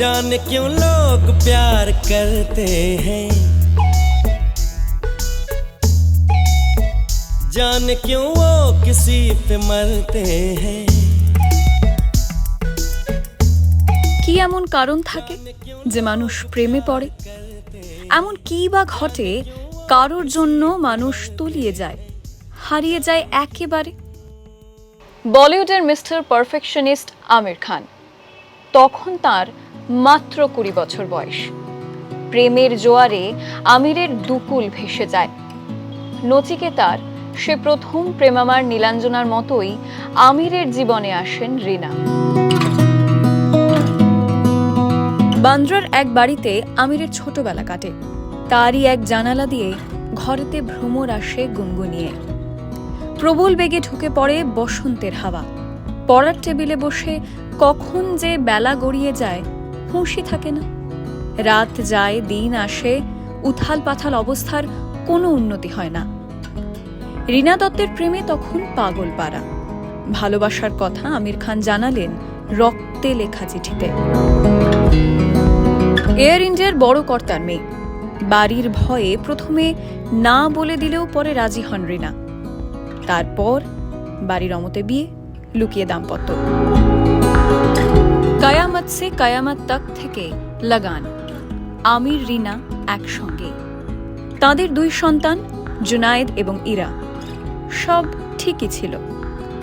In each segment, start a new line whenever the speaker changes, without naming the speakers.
जाने क्यों लोग प्यार करते हैं जाने क्यों वो किसी पे मरते हैं
কি এমন কারণ থাকে যে মানুষ প্রেমে পড়ে এমন কি বা ঘটে কারোর জন্য মানুষ তলিয়ে যায় হারিয়ে যায় একেবারে বলিউডের মিস্টার পারফেকশনিস্ট আমির খান তখন তার মাত্র কুড়ি বছর বয়স। প্রেমের জোয়ারে আমিরের দুকুল ভেসে যায়। নচিকেতার সে প্রথম প্রেমামার নীলাঞ্জনার মতোই আমিরের জীবনে আসেন রিনা। বান্দ্রার এক বাড়িতে আমিরের ছোটবেলা কাটে। তারই এক জানালা দিয়ে ঘরেতে ভ্রমর আসে গুনগুনিয়ে। প্রবল বেগে ঢুকে পড়ে বসন্তের হাওয়া। পড়ার টেবিলে বসে কখন যে বেলা গড়িয়ে যায় হুঁশি থাকে না। রাত যায়, দিন আসে, উথাল পাথাল অবস্থার কোনো উন্নতি হয় না। রীনা দত্তের প্রেমে তখন পাগল পাড়া ভালোবাসার কথা আমির খান জানালেন রক্তে লেখা চিঠিতে। এয়ার ইন্ডিয়ার বড় কর্তার মেয়ে। বাড়ির ভয়ে প্রথমে না বলে দিলেও পরে রাজি হন রিনা। তারপর বাড়ির অমতে বিয়ে, লুকিয়ে দাম্পত্য। সে কায়ামত তক থেকে লাগান। আমির, রিনা একসঙ্গে। তাদের দুই সন্তান, জুনায়েদ এবং ইরা। সব ঠিকই ছিল।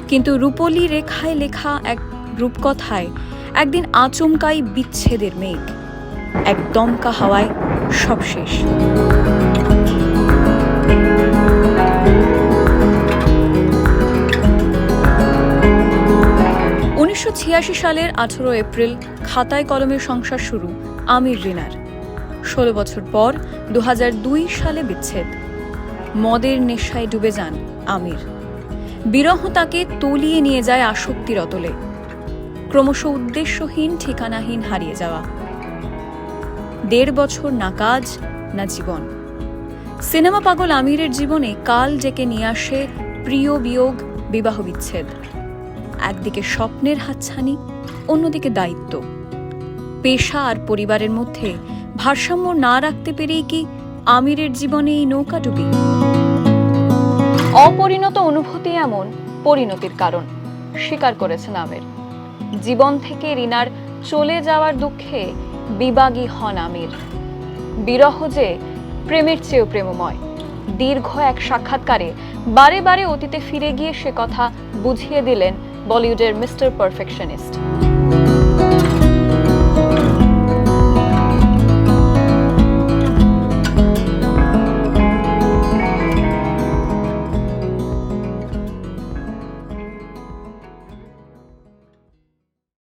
কিন্তু রূপলি রেখায় লেখা এক রূপকথায় একদিন আচমকাই বিচ্ছেদের মেঘ। এক দমকা হাওয়ায় সব শেষ উনিশশো ছিয়াশি সালের আঠেরো এপ্রিল খাতায় কলমে সংসার শুরু, আমির রিনার। ষোলো বছর পর দুহাজার দুই সালে বিচ্ছেদ। মদের নেশায় ডুবে যান আমির। বিরহ তাকে তলিয়ে নিয়ে যায় আসক্তির অতলে। ক্রমশ উদ্দেশ্যহীন, ঠিকানাহীন হারিয়ে যাওয়া। দেড় বছর না কাজ, না জীবন। সিনেমা পাগল আমিরের জীবনে কাল ডেকে নিয়ে আসে প্রিয় বিয়োগ, বিবাহ বিচ্ছেদ। একদিকে স্বপ্নের হাতছানি, অন্যদিকে দায়িত্ব। পেশা আর পরিবারের মধ্যে ভারসাম্য না রাখতে পেরেই কি আমিরের জীবনে এই নৌকাডুবি অপরিণত অনুভূতি এমন পরিণতির কারণ স্বীকার করেছেন আমির। জীবন থেকে রিনার চলে যাওয়ার দুঃখে বিবাগী হন আমির। বিরহ যে প্রেমের চেয়েও প্রেমময়। দীর্ঘ এক সাক্ষাৎকারে বারে বারে অতীতে ফিরে গিয়ে সে কথা বুঝিয়ে দিলেন বলিউডের মিস্টার পারফেকশনিস্ট।